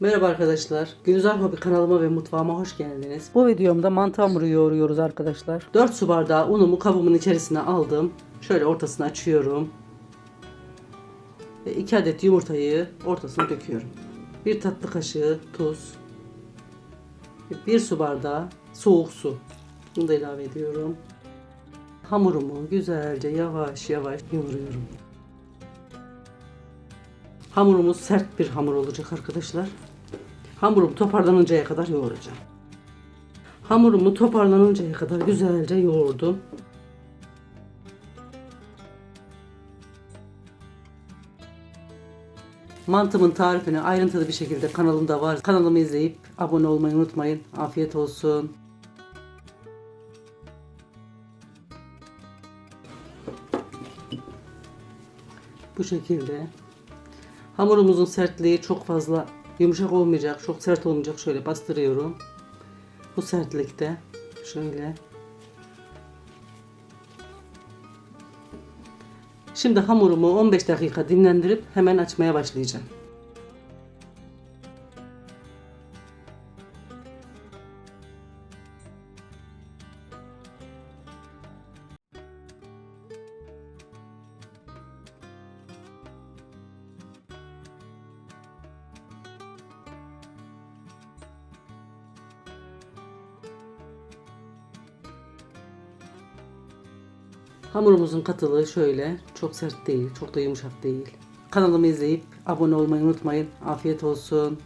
Merhaba arkadaşlar. Gülizar Hobi kanalıma ve mutfağıma hoş geldiniz. Bu videomda mantı hamuru yoğuruyoruz arkadaşlar. 4 su bardağı unumu kabımın içerisine aldım. Şöyle ortasını açıyorum. Ve 2 adet yumurtayı ortasına döküyorum. 1 tatlı kaşığı tuz. 1 su bardağı soğuk su. Bunu da ilave ediyorum. Hamurumu güzelce yavaş yavaş yoğuruyorum. Hamurumuz sert bir hamur olacak arkadaşlar. Hamurum toparlanıncaya kadar yoğuracağım. Hamurumu toparlanıncaya kadar güzelce yoğurdum. Mantımın tarifini ayrıntılı bir şekilde kanalımda var. Kanalımı izleyip abone olmayı unutmayın. Afiyet olsun. Bu şekilde. Hamurumuzun sertliği çok fazla yumuşak olmayacak, çok sert olmayacak. Şöyle bastırıyorum. Bu sertlikte şöyle. Şimdi hamurumu 15 dakika dinlendirip hemen açmaya başlayacağım. Hamurumuzun katılığı şöyle. Çok sert değil, çok da yumuşak değil. Kanalımı izleyip abone olmayı unutmayın. Afiyet olsun.